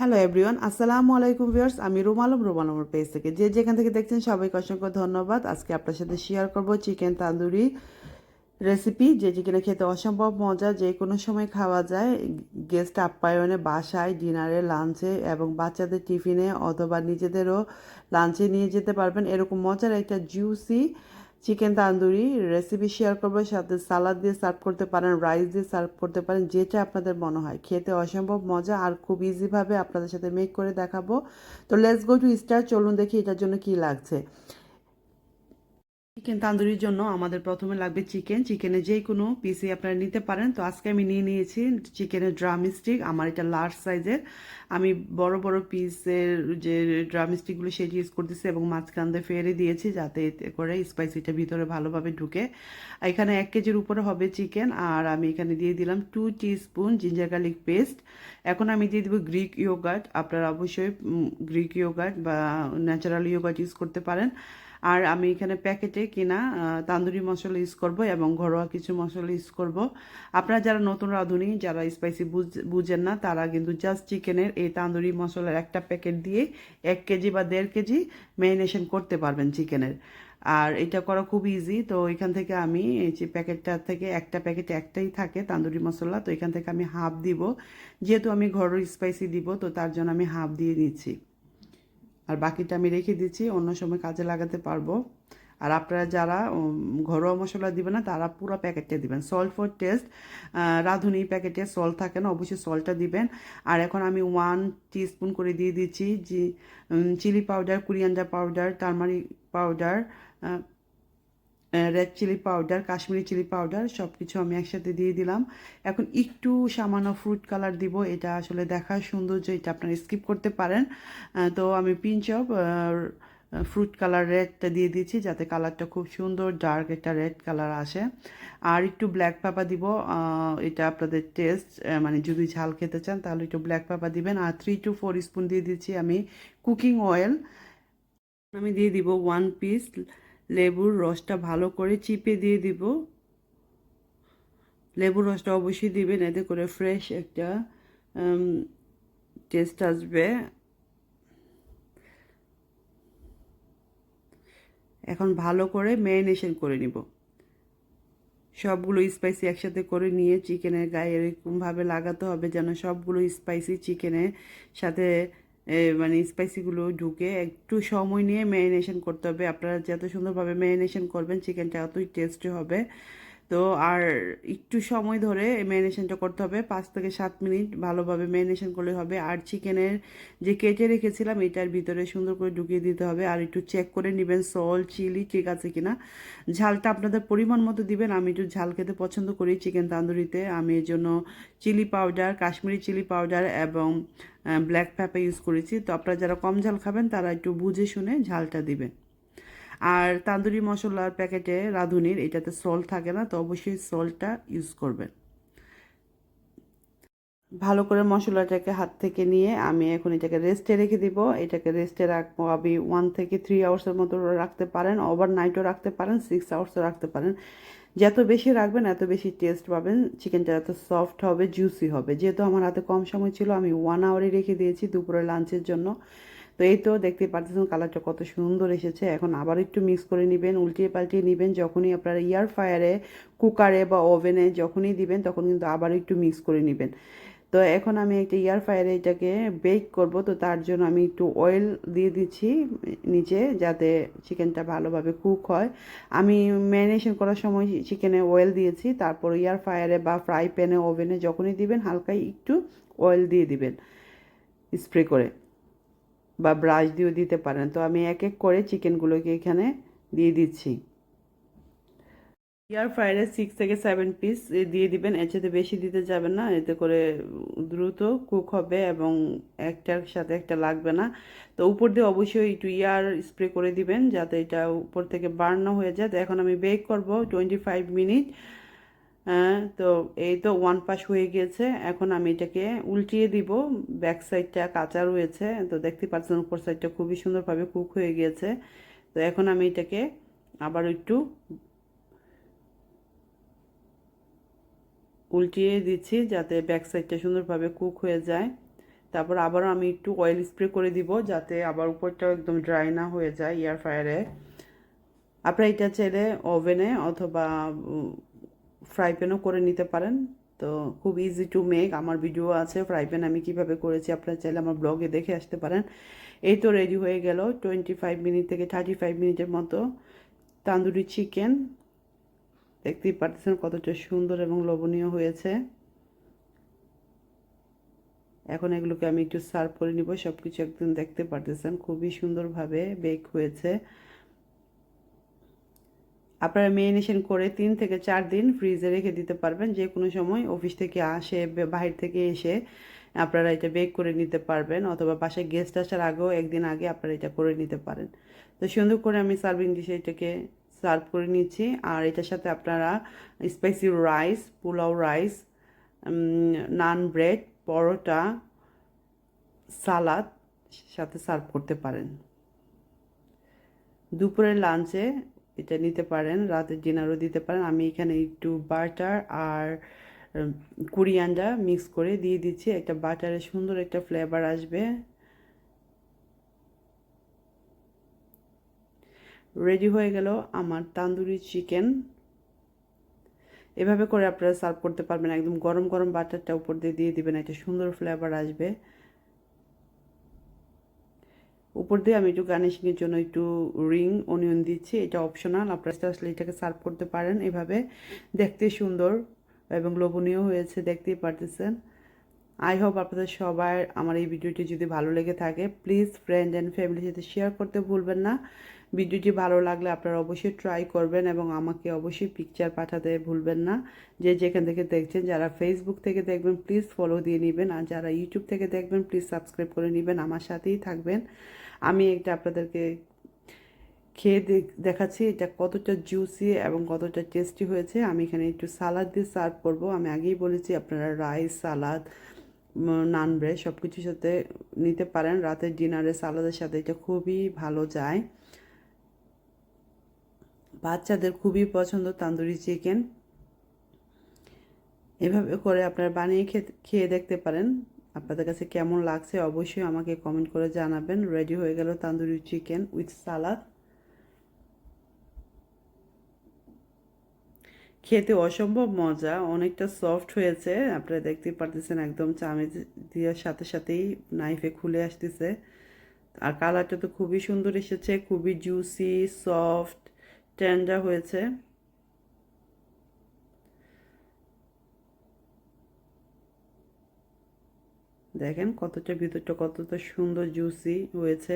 Hello everyone আসসালামু আলাইকুম viewers আমি রুমালম রুমালমের পেজ থেকে। যে যেখান থেকে দেখছেন, সবাইকে অসংখ্য ধন্যবাদ। আজকে আপনার সাথে শেয়ার করব চিকেন তান্দুরি রেসিপি যে চিকেনে খেতে অসম্ভব মজা, যে কোনো সময় খাওয়া যায়। গেস্ট আপ্যায়নে বাসায় ডিনারে লাঞ্চে এবং বাচ্চাদের টিফিনে অথবা নিজেদেরও লাঞ্চে নিয়ে যেতে পারবেন। এরকম মজার একটা juicy chicken tandoori recipe share করব, সাথে সালাদ দিয়ে সার্ভ করতে পারেন রাইস দিয়ে সার্ভ করতে পারেন, যেটা আপনাদের মনে হয়। খেতে অসম্ভব মজা আর খুব ইজিভাবে আপনাদের সাথে মেক করে দেখাবো। তো লেটস গো টু স্টার চলুন দেখি এটার জন্য কি লাগছে। চিকেন তান্দুরির জন্য আমাদের প্রথমে লাগবে চিকেন চিকেনের যে কোনো পিসই আপনারা নিতে পারেন। তো আজকে আমি নিয়ে নিয়েছি চিকেনের ড্রাম স্টিক। আমার এটা লার্জ সাইজের আমি বড় বড় পিসের যে ড্রাম স্টিকগুলো সেটি ইউজ করতেছি এবং মাঝখান দিয়ে ফেরে দিয়েছি যাতে এতে করে স্পাইসিটা ভিতরে ভালোভাবে ঢুকে। এখানে এক কেজির উপরে হবে চিকেন আর আমি এখানে দিয়ে দিলাম two spoon ginger garlic paste এখন আমি দিয়ে দিব গ্রিক ইয়োগার্ট আপনারা অবশ্যই গ্রিক ইয়োগার্ট বা ন্যাচারাল ইয়োগার্ট ইউজ করতে পারেন। আর আমি এখানে প্যাকেটে কিনা তান্দুরি মশলা ইউজ করব এবং ঘরোয়া কিছু মশলা ইউজ করব। আপনারা যারা নতুন রাঁধুনি, যারা স্পাইসি বুঝেন না, তারা কিন্তু জাস্ট চিকেনের এই তান্দুরি মশলার একটা প্যাকেট দিয়ে এক কেজি বা দেড় কেজি ম্যারিনেশন করতে পারবেন চিকেনের আর এটা করা খুব ইজি তো এখান থেকে আমি এই যে প্যাকেটটা থেকে একটা প্যাকেটে একটাই থাকে তান্দুরি মশলা, তো এখান থেকে আমি হাফ দিব। যেহেতু আমি ঘরোয়া স্পাইসি দিব, তো তার জন্য আমি হাফ দিয়ে দিচ্ছি। আর বাকিটা আমি রেখে দিচ্ছি, অন্য সময় কাজে লাগাতে পারব। আর আপনারা যারা ঘরোয়া মশলা দিবেন না, তারা পুরো প্যাকেটটা দিবেন। সল্ট ফর টেস্ট রাঁধুনি প্যাকেটে সল্ট থাকে না, অবশ্যই সল্টটা দিবেন। আর এখন আমি ওয়ান টিস্পুন করে দিয়ে দিচ্ছি chilli powder coriander powder turmeric powder red chilli powder Kashmiri chilli powder সব কিছু আমি একসাথে দিয়ে দিলাম। এখন একটু সামান্য ফ্রুট কালার দিব, এটা আসলে দেখার সৌন্দর্য, এটা আপনারা স্কিপ করতে পারেন। তো আমি পিঞ্চ অফ ফ্রুট কালার রেডটা দিয়ে দিচ্ছি, যাতে কালারটা খুব সুন্দর ডার্ক একটা রেড কালার আসে। আর একটু ব্ল্যাক পেপার দিব এটা আপনাদের টেস্ট মানে যদি ঝাল খেতে চান, তাহলে একটু ব্ল্যাক পেপার দিবেন। আর থ্রি টু ফোর স্পুন দিয়ে দিচ্ছি আমি কুকিং অয়েল আমি দিয়ে দিব ওয়ান পিস লেবুর রসটা ভালো করে চিপে দিয়ে দিব। লেবুর রসটা অবশ্যই দিবেন, এতে করে ফ্রেশ একটা টেস্ট আসবে। এখন ভালো করে ম্যারিনেশন করে নিব। সবগুলো স্পাইসি একসাথে করে নিয়ে চিকেনের গায়ে এরকমভাবে লাগাতে হবে যেন সবগুলো স্পাইসি চিকেনের সাথে মানে স্পাইসিগুলো ঢুকে একটু সময় নিয়ে ম্যারিনেশন করতে হবে। আপনারা যত সুন্দরভাবে ম্যারিনেশন করবেন চিকেনটা অতই টেস্টি হবে। তো আর একটু সময় ধরে ম্যারিনেশনটা করতে হবে। পাঁচ থেকে সাত মিনিট ভালোভাবে ম্যারিনেশন করলে হবে। আর চিকেনের যে কেটে রেখেছিলাম এটার ভিতরে সুন্দর করে ঢুকিয়ে দিতে হবে। আর একটু চেক করে নেবেন সল চিলি ঠিক আছে কিনা। ঝালটা আপনাদের পরিমাণ মতো দিবেন। আমি একটু ঝাল খেতে পছন্দ করি চিকেন তান্দুরিতে। আমি এর জন্য chilli powder Kashmiri chilli powder এবং ব্ল্যাক পেপার ইউজ করেছি। তো আপনারা যারা কম ঝাল খাবেন, তারা একটু বুঝে শুনে ঝালটা দিবেন। আর তান্দুরি মশলার প্যাকেটে রাঁধুনির, এটাতে সল্ট থাকে না, তো অবশ্যই সল্টটা ইউজ করবেন। ভালো করে মশলাটাকে হাত থেকে নিয়ে আমি এখন এটাকে রেস্টে রেখে দিব। এটাকে রেস্টে রাখব আমি ওয়ান থেকে থ্রি আওয়ার্সের মতো রাখতে পারেন ওভার নাইটও রাখতে পারেন সিক্স আওয়ার্সও রাখতে পারেন। যত বেশি রাখবেন, এত বেশি টেস্ট পাবেন। চিকেনটা এত সফট হবে জুসি হবে। যেহেতু আমার হাতে কম সময় ছিল, আমি ওয়ান আওয়ারে রেখে দিয়েছি দুপুরে লাঞ্চের জন্য। তো এই তো দেখতে পাচ্ছেন কালারটা কত সুন্দর এসেছে। এখন আবার একটু মিক্স করে নেবেন, উল্টিয়ে পাল্টিয়ে নেবেন। যখনই আপনারা ইয়ার ফায়ারে কুকারে বা ওভেনে যখনই দিবেন, তখন কিন্তু আবার একটু মিক্স করে নেবেন। তো এখন আমি একটা ইয়ার ফায়ারে এটাকে বেক করব। তো তার জন্য আমি একটু অয়েল দিয়ে দিচ্ছি নিচে যাতে চিকেনটা ভালোভাবে কুক হয়। আমি ম্যারিনেশন করার সময় চিকেনে অয়েল দিয়েছি। তারপর ইয়ার ফায়ারে বা ফ্রাই প্যানে ওভেনে যখনই দিবেন, হালকাই একটু অয়েল দিয়ে দিবেন স্প্রে করে। বা ব্রাশ দিয়েও দিতে পারেন। তো আমি এক এক করে চিকেনগুলোকে এখানে দিয়ে দিচ্ছি। এয়ার ফ্রায়ারে সিক্স থেকে সেভেন পিস দিয়ে দিবেন। এর সাথে বেশি দিতে যাবেন না। এতে করে দ্রুত কুক হবে এবং একটার সাথে একটা লাগবে না। তো উপর দিয়ে অবশ্যই একটু ইয়ার স্প্রে করে দিবেন যাতে এটা উপর থেকে বার্ন হয়ে যায়। তো এখন আমি বেক করব। টোয়েন্টি ফাইভ মিনিট তো এই তো ওয়ান পাশ হয়ে গিয়েছে এখন আমি এটাকে উল্টিয়ে দিব। ব্যাক সাইডটা কাঁচা রয়েছে। তো দেখতে পাচ্ছেন, উপর সাইডটা খুবই সুন্দরভাবে কুক হয়ে গিয়েছে তো এখন আমি এটাকে আবার একটু উল্টিয়ে দিচ্ছি যাতে ব্যাক সাইডটা সুন্দরভাবে কুক হয়ে যায়। তারপর আবারও আমি একটু অয়েল স্প্রে করে দিব যাতে আবার উপরটাও একদম ড্রাই না হয়ে যায় এয়ার ফ্রায়ারে আপনারা এটা চাইলে ওভেনে অথবা ফ্রাই প্যানও করে নিতে পারেন। তো খুব ইজি টু মেক আমার ভিডিও আছে ফ্রাই প্যান আমি কীভাবে করেছি আপনারা চাইলে আমার ব্লগে দেখে আসতে পারেন। এই তো রেডি হয়ে গেল টোয়েন্টি ফাইভ মিনিট থেকে থার্টি ফাইভ মিনিটের মতো তান্দুরি চিকেন দেখতেই পারতেছেন কতটা সুন্দর এবং লোভনীয় হয়েছে। এখন এগুলোকে আমি একটু সার্ভ করে নিব সব কিছু একদম দেখতে পারতেছেন। খুবই সুন্দরভাবে বেক হয়েছে। আপনারা মেরিনেশন করে তিন থেকে চার দিন ফ্রিজে রেখে দিতে পারবেন। যে কোনো সময় অফিস থেকে আসে বাহির থেকে এসে আপনারা এটা বেক করে নিতে পারবেন, অথবা বাসায় গেস্ট আসার আগেও একদিন আগে আপনারা এটা করে নিতে পারেন। তো সুন্দর করে আমি সার্ভিং ডিশে এটাকে সার্ভ করে নিচ্ছি, আর এটার সাথে আপনারা spicy rice pulao rice naan bread paratha salad সাথে সার্ভ করতে পারেন। দুপুরের লাঞ্চে এটা নিতে পারেন রাতের ডিনারও দিতে পারেন। আমি এখানে একটু বাটার আর কুরিয়ান্ডা মিক্স করে দিয়ে দিচ্ছি। একটা বাটারের সুন্দর একটা ফ্লেভার আসবে। রেডি হয়ে গেল আমার তান্দুরি চিকেন। এভাবে করে আপনারা সার্ভ করতে পারবেন। একদম গরম গরম বাটারটা উপর দিয়ে দিয়ে দিবেন। একটা সুন্দর ফ্লেভার আসবে। উপর দিয়ে আমি একটু গার্নিশিংয়ের জন্য একটু রিং, অনিয়ন দিচ্ছি, এটা অপশনাল আপনারা আসলে এটাকে সার্ভ করতে পারেন এভাবে। দেখতে সুন্দর এবং লোভনীয় হয়েছে, দেখতেই পারতেছেন। আই হোপ আপনাদের সবার আমার এই ভিডিওটি যদি ভালো লেগে থাকে প্লিজ ফ্রেন্ড অ্যান্ড ফ্যামিলির সাথে শেয়ার করতে ভুলবেন না। ভিডিওটি ভালো লাগলে আপনারা অবশ্যই ট্রাই করবেন এবং আমাকে অবশ্যই পিকচার পাঠাতে ভুলবেন না। যে যেখান থেকে দেখছেন, যারা ফেসবুক থেকে দেখবেন প্লিজ ফলো দিয়ে নেবেন। আর যারা ইউটিউব থেকে দেখবেন প্লিজ সাবস্ক্রাইব করে নেবেন। আমার সাথেই থাকবেন। আমি এটা আপনাদেরকে খেয়ে দেখাচ্ছি এটা কতটা জুসি এবং কতটা টেস্টি হয়েছে। আমি এখানে একটু সালাদ দিয়ে সার্ভ করব। আমি আগেই বলেছি আপনারা রাইস সালাদ নান ব্রেড সব কিছুর সাথে নিতে পারেন। রাতের ডিনারে সালাদের সাথে এটা খুবই ভালো যায়। বাচ্চাদের খুবই পছন্দ তান্দুরি চিকেন এভাবে করে আপনারা বানিয়ে খেয়ে দেখতে পারেন। আপনাদের কাছে কেমন লাগছে অবশ্যই আমাকে কমেন্ট করে জানাবেন। রেডি হয়ে গেল তান্দুরি চিকেন উইথ সালাদ খেতে অসম্ভব মজা, অনেকটা সফট হয়েছে। আপনারা দেখতেই পারতেছেন একদম চামিচ দেওয়ার সাথে সাথেই নাইফে খুলে আসতেছে। আর কালারটা তো খুবই সুন্দর এসেছে, খুবই জুসি সফট টেন্ডার হয়েছে। দেখেন কতটা ভিতরটা কতটা সুন্দর জুসি হয়েছে।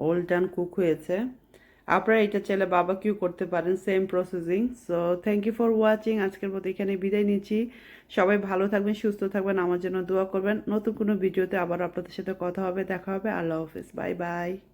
ওল্ড কুক হয়েছে। আপনারা এটা চাইলে বাবা কিউ করতে পারেন same processing so thank you for watching আজকের মতো এখানে বিদায় নিচ্ছি। সবাই ভালো থাকবেন, সুস্থ থাকবেন, আমার জন্য দোয়া করবেন। নতুন কোনো ভিডিওতে আবার আপনাদের সাথে কথা হবে, দেখা হবে। আল্লাহ হাফিজ। Bye bye